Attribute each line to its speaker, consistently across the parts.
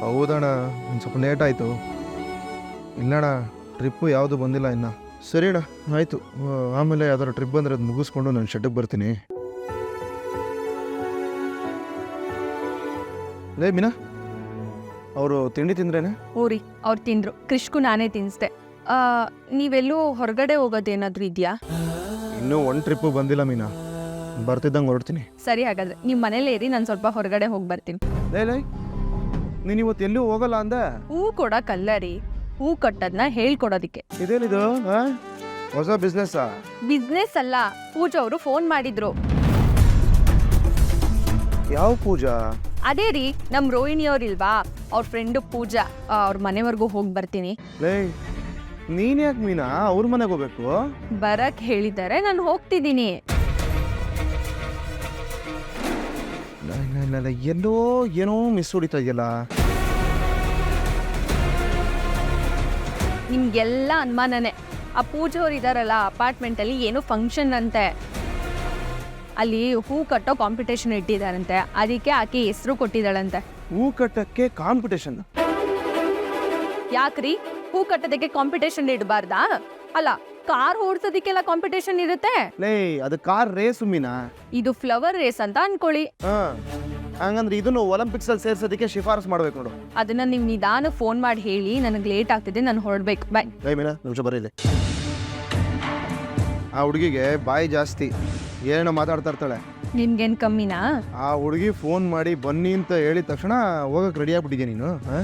Speaker 1: ಹೌದಣ್ಣ ಒಂದು ಸ್ವಲ್ಪ ಲೇಟ್ ಆಯಿತು. ಇಲ್ಲಣ್ಣ ಟ್ರಿಪ್ಪು ಯಾವುದು ಬಂದಿಲ್ಲ ಇನ್ನು. ಸರಿ ಅಣ್ಣ ಆಯಿತು ಆಮೇಲೆ ಯಾವ್ದಾರು ಟ್ರಿಪ್ ಬಂದರೆ ಅದು ಮುಗಿಸ್ಕೊಂಡು ನಾನು ಶೆಟ್ಟಿಗೆ ಬರ್ತೀನಿ. ಲೇ ಮೀನಾ ಅವರು ತಿಂಡಿ ತಿಂದ್ರೇನೆ?
Speaker 2: ಊರಿ ಅವ್ರು ತಿಂದ್ರು. ಕೃಷ್ಕು ನಾನೇ ತಿನ್ಸ್ದೆ. ಆ, ನೀವೆಲ್ಲೂ ಹೊರಗಡೆ ಹೋಗೋದೇನಾದ್ರೂ ಇದೆಯಾ?
Speaker 1: ಇನ್ನೂ ಒಂದು ಟ್ರಿಪ್ಪು ಬಂದಿಲ್ಲ ಮೀನಾ. ಬರ್ತಿದ್ದಂಗೆ ಹೊರಡ್ತೀನಿ.
Speaker 2: ಸರಿ ಹಾಗಾದ್ರೆ. ನಿಮ್ಮ ಮನೇಲೇ ಇರಿ ನಾನು ಸ್ವಲ್ಪ ಹೊರಗಡೆ ಹೋಗಿ ಬರ್ತೀನಿ.
Speaker 1: ಲೇ ಲೇ. ನೀನು ಇವತ್ತು ಎಲ್ಲೂ ಹೋಗಲ್ಲ ಅಂದ?
Speaker 2: ಹೂ ಕೊಡಕ್ಕಲ್ಲ ರೀ ಹೂ ಕಟ್ಟದ್ನ ಹೇಳ್ಕೊಡೋದಿಕ್ಕೆ.
Speaker 1: ಇದೇನಿದು ಆ? ಹೊಸ ಬಿಸ್ನೆಸ್
Speaker 2: ಬಿಸ್ನೆಸ್ ಅಲ್ಲ ಪೂಜಾ ಅವರು ಫೋನ್ ಮಾಡಿದ್ರು.
Speaker 1: ಯಾವ ಪೂಜಾ?
Speaker 2: ಅದೇ ರೀ ನಮ್ ರೋಹಿಣಿ ಅವ್ರಿಲ್ವಾ? ಅವ್ರ ಫ್ರೆಂಡ್ ಪೂಜಾ ಅವ್ರ ಮನೆವರೆಗೂ ಹೋಗಿ ಬರ್ತೀನಿ.
Speaker 1: ಲೇ ನೀನ್ ಯಾಕೆ ಮೀನಾ? ಅವ್ರ ಮನೆಗೆ ಹೋಗ್ಬೇಕು?
Speaker 2: ಬರಕ್ ಹೇಳಿದ್ದಾರೆ ನಾನು ಹೋಗ್ತಿದ್ದೀನಿ.
Speaker 1: ಎಲ್ಲೋ ಏನೋ ಮಿಸ್ ಹೊಡಿತಾ ಇದೆಯಲ್ಲ?
Speaker 2: ನಿಮ್ಗೆಲ್ಲ ಅನುಮಾನನೇ. ಆ ಪೂಜಾ ಇದ್ದಾರಲ್ಲ ಇದಾರಲ್ಲ ಅಪಾರ್ಟ್ಮೆಂಟಲ್ಲಿ ಏನು ಫಂಕ್ಷನ್ ಅಂತೆ. ಅಲ್ಲಿ ಹೂ ಕಟ್ಟೋ ಕಾಂಪಿಟೇಷನ್ ಇಟ್ಟಿದ್ದಾರಂತೆ ಅದಕ್ಕೆ ಆಕೆ ಹೆಸರು ಕೊಟ್ಟಿದ್ದಾಳಂತೆ.
Speaker 1: ಹೂ ಕಟ್ಟಕ್ಕೆ ಕಾಂಪಿಟೇಷನ್
Speaker 2: ಯಾಕ್ರಿ? ಹೂ ಕಟ್ಟೋದಕ್ಕೆ ಕಾಂಪಿಟೇಷನ್ ಇಡಬಾರ್ದಾ? ಅಲ್ಲ ಕಾರ್ ಓಡಿಸೋದಿಕ್ಕೆಲ್ಲ ಕಾಂಪಿಟೇಷನ್ ಇರುತ್ತೆ?
Speaker 1: ಲೇ ಅದು ಕಾರ್ ರೇಸ್ ಮೀನಾ
Speaker 2: ಇದು ಫ್ಲವರ್ ರೇಸ್ ಅಂತ ಅನ್ಕೊಳ್ಳಿ.
Speaker 1: ಹಾ. ಹಂಗಂದ್ರೆ ಇದನ್ನು ಒಲಿಂಪಿಕ್ಸ್ ಅಲ್ಲಿ ಸೇರ್ಸೋದಕ್ಕೆ ಶಿಫಾರಸ್ ಮಾಡ್ಬೇಕು ನೋಡು.
Speaker 2: ಅದನ್ನ ನೀವು ನಿಧಾನ ಫೋನ್ ಮಾಡಿ ಹೇಳಿ ನನಗೆ ಲೇಟ್ ಆಗ್ತಿದೆ ನಾನು ಹೊರಡ್ಬೇಕು. ಬಾಯ್
Speaker 1: ಲೇ ಮೀನಾ ನಿಮಿಷ ಬರೀಲಿ ಆ ಹುಡುಗಿಗೆ ಬಾಯಿ ಜಾಸ್ತಿ ಏನೋ ಮಾತಾಡ್ತಾ ಇರ್ತಾಳೆ.
Speaker 2: ನಿನ್ಗೇನ್ ಕಮ್ಮಿನಾ?
Speaker 1: ಆ ಹುಡುಗಿ ಫೋನ್ ಮಾಡಿ ಬನ್ನಿ ಅಂತ ಹೇಳಿದ ತಕ್ಷಣ ಹೋಗಕ್ಕೆ ರೆಡಿ ಆಗ್ಬಿಟ್ಟಿದ್ಯಾ ನೀನು ಆ?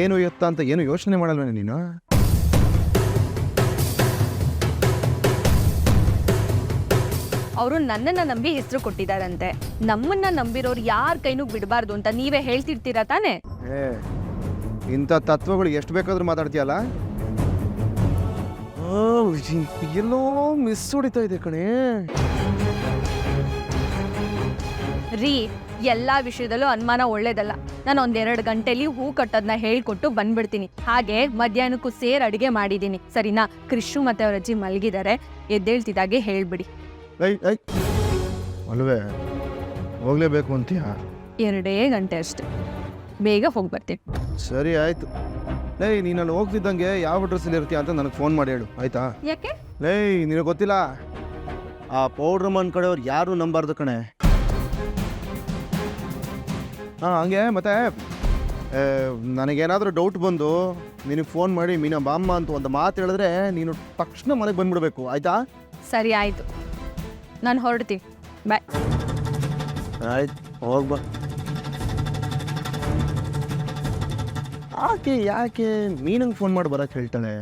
Speaker 1: ಏನು ಎತ್ತ ಅಂತ ಏನು ಯೋಚನೆ ಮಾಡಲ್ವೇನೆ ನೀನು?
Speaker 2: ಅವರು ನನ್ನನ್ನ ನಂಬಿ ಹೆಸರು ಕೊಟ್ಟಿದ್ದಾರಂತೆ. ನಮ್ಮನ್ನ ನಂಬಿರೋರು ಯಾರ ಕೈನೂ ಬಿಡಬಾರ್ದು ಅಂತ ನೀವೇ ಹೇಳ್ತಿರ್ತೀರಾ ತಾನೇ?
Speaker 1: ಏ ಇಂಥ ತತ್ವಗಳು ಎಷ್ಟು ಬೇಕಾದ್ರೂ ಮಾತಾಡ್ತೀಯಲ್ಲ? ಆ, ಎಲ್ಲೋ ಮಿಸ್ ಹೊಡಿತಾ ಇದೆ ಕಣೆ.
Speaker 2: ರೀ ಎಲ್ಲಾ ವಿಷಯದಲ್ಲೂ ಅನುಮಾನ ಒಳ್ಳೇದಲ್ಲ. ನಾನು ಒಂದೆರಡು ಗಂಟೆಲಿ ಹೂ ಕಟ್ಟೋದನ್ನ ಹೇಳ್ಕೊಟ್ಟು ಬಂದ್ಬಿಡ್ತೀನಿ. ಹಾಗೆ ಮಧ್ಯಾಹ್ನಕ್ಕೂ ಸೇರ್ ಅಡಿಗೆ ಮಾಡಿದ್ದೀನಿ. ಸರಿನಾ? ಕೃಷು ಮತ್ತೆ ಅವರ ಅಜ್ಜಿ ಮಲಗಿದ್ದಾರೆ ಎದ್ದೇಳ್ತಿದ್ದಾಗೆ ಹೇಳ್ಬಿಡಿ.
Speaker 1: ಐ ಐ ಅಲ್ವೇ ಹೋಗ್ಲೇಬೇಕು ಅಂತೀಯ?
Speaker 2: ಎರಡೇ ಗಂಟೆ ಅಷ್ಟೆ. ಬೇಗ ಹೋಗಿ ಬರ್ತೀನಿ.
Speaker 1: ಸರಿ ಆಯ್ತು. ಲೇ ನೀನು ಅಲ್ಲಿ ಹೋಗ್ತಿದ್ದಂಗೆ ಯಾವ ಡ್ರೆಸ್ಸಲ್ಲಿ ಇರ್ತೀಯ ಅಂತ ನನಗೆ ಫೋನ್ ಮಾಡಿ ಹೇಳು. ಆಯ್ತಾ?
Speaker 2: ಯಾಕೆ?
Speaker 1: ಲೇ ನಿನಗೆ ಗೊತ್ತಿಲ್ಲ? ಆ ಪೌಡ್ರ್ ಮನ್ ಕಡೆಯವ್ರು ಯಾರು ನಂಬಾರ್ದು ಕಣೆ. ಹಾಂ ಹಂಗೆ ಮತ್ತೆ ನನಗೇನಾದರೂ ಡೌಟ್ ಬಂದು ನಿನಗೆ ಫೋನ್ ಮಾಡಿ ಮೀನಾ ಬಾಮ್ಮ ಅಂತ ಒಂದು ಮಾತು ಹೇಳಿದ್ರೆ ನೀನು ತಕ್ಷಣ ಮನೆಗೆ ಬಂದ್ಬಿಡ್ಬೇಕು. ಆಯ್ತಾ?
Speaker 2: ಸರಿ ಆಯ್ತು. ನಾನು ಹೊರಡ್ತೀನಿ. ಬಾಯ್
Speaker 1: ಆಯ್ತು ಹೋಗ್ಬಾ ಆಕೆ ಯಾಕೆ ಮೀನಂಗೆ ಫೋನ್ ಮಾಡಿ ಬರಕ್ಕೆ ಹೇಳ್ತಾಳೆ?